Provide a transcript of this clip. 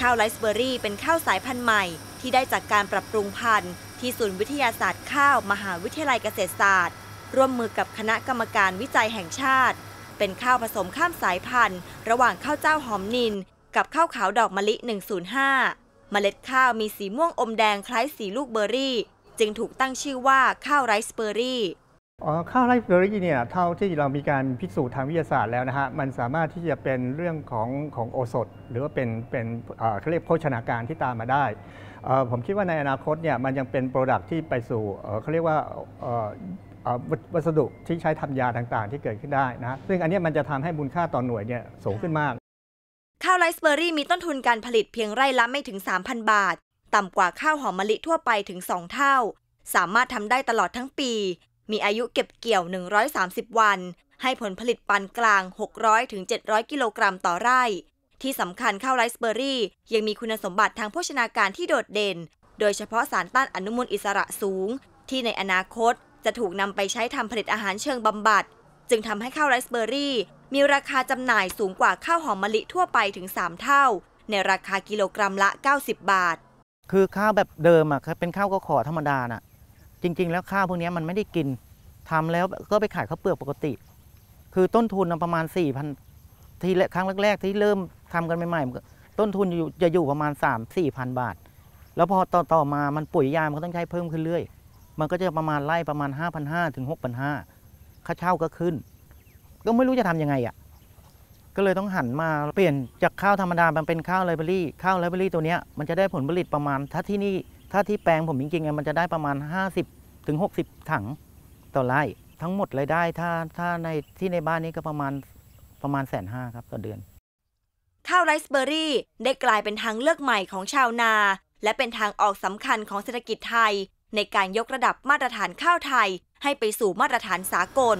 ข้าวไรซ์เบอรี่เป็นข้าวสายพันธุ์ใหม่ ที่ได้จากการปรับปรุงพันธุ์ ที่ศูนย์วิทยาศาสตร์ข้าว มหาวิทยาลัยเกษตรศาสตร์ ร่วมมือกับคณะกรรมการวิจัยแห่งชาติ เป็นข้าวผสมข้ามสายพันธุ์ ระหว่างข้าวเจ้าหอมนิน กับข้าวขาวดอกมะลิ 105 เมล็ดข้าวมีสีม่วงอมแดงคล้ายสีลูกเบอร์รี่ จึงถูกตั้งชื่อว่าข้าวไรซ์เบอรี่ ข้าวไรซ์เบอร์รี่เนี่ยเท่าที่เรามีการพิสูจน์ทางวิทยาศาสตร์แล้วนะฮะมันสามารถที่จะเป็นเรื่องของของโอสถ หรือว่าเป็นเป็นเขาเรียกโภชนาการที่ตามมาได้ ผมคิดว่าในอนาคตเนี่ยมันยังเป็นโปรดักที่ไปสู่เขาเรียกว่าวัสดุที่ใช้ทำยาต่างๆ ที่เกิดขึ้นได้นะซึ่งอันนี้มันจะทำให้มูลค่าต่อหน่วยเนี่ยสูงขึ้นมาก ข้าวไรซ์เบอร์รี่มีต้นทุนการผลิตเพียงไร่ละไม่ถึง 3,000 บาท ต่ำกว่าข้าวหอมมะลิทั่วไปถึง 2 เท่า สามารถทำได้ตลอดทั้งปี มีอายุเก็บเกี่ยว 130 วัน ให้ผลผลิตปานกลาง 600ถึง700 กิโลกรัมต่อไร่ ที่สำคัญข้าวไรซ์เบอร์รี่ ยังมีคุณสมบัติทางโภชนาการที่โดดเด่น โดยเฉพาะสารต้านอนุมูลอิสระสูง ที่ในอนาคตจะถูกนำไปใช้ทำผลิตอาหารเชิงบำบัด จึงทำให้ข้าวไรซ์เบอร์รี่ มีราคาจำหน่ายสูงกว่าข้าวหอมมะลิทั่วไปถึง 3 เท่า ในราคากิโลกรัมละ 90 บาท คือข้าวแบบเดิมอะเป็นข้าวก็ขอธรรมดาน่ะ จริง ๆ แล้วข้าวพวกนี้มันไม่ได้กินทำแล้วก็ไปขายข้าวเปลือกปกติ คือต้นทุนประมาณ4 0 0 0ทีแรกครั้งแรกๆที่เริ่มทำกันใหม่ๆต้นทุนจะอยู่ประมาณ 3 4พันบาท แล้วพอต่อตอมามันปุ๋ยยามันก็ต้องใช้เพิ่มขึ้นเรื่อยมันก็จะประมาณไล่ประมาณ 5,500ถึง6,500ค่าเช่าก็ขึ้น ก็ไม่รู้จะทำยังไงอะก็เลยต้องหันมาเปลี่ยนจากข้าวธรรมดามันเป็นข้าวไรเบอรี่ข้าวไรเบอรี่ตัวเนี้ยมันจะได้ผลผลิตประมาณถ้าที่นี่ ถ้าที่แปลงผมจริงๆมันจะได้ประมาณ 50ถึง60 ถังต่อไร่ทั้งหมดรายได้ถ้าถ้าในที่ในบ้านนี้ก็ประมาณประมาณแสนห้าครับต่อเดือน ข้าวไรซ์เบอร์รี่ได้กลายเป็นทางเลือกใหม่ของชาวนา และเป็นทางออกสำคัญของเศรษฐกิจไทย ในการยกระดับมาตรฐานข้าวไทย ให้ไปสู่มาตรฐานสากล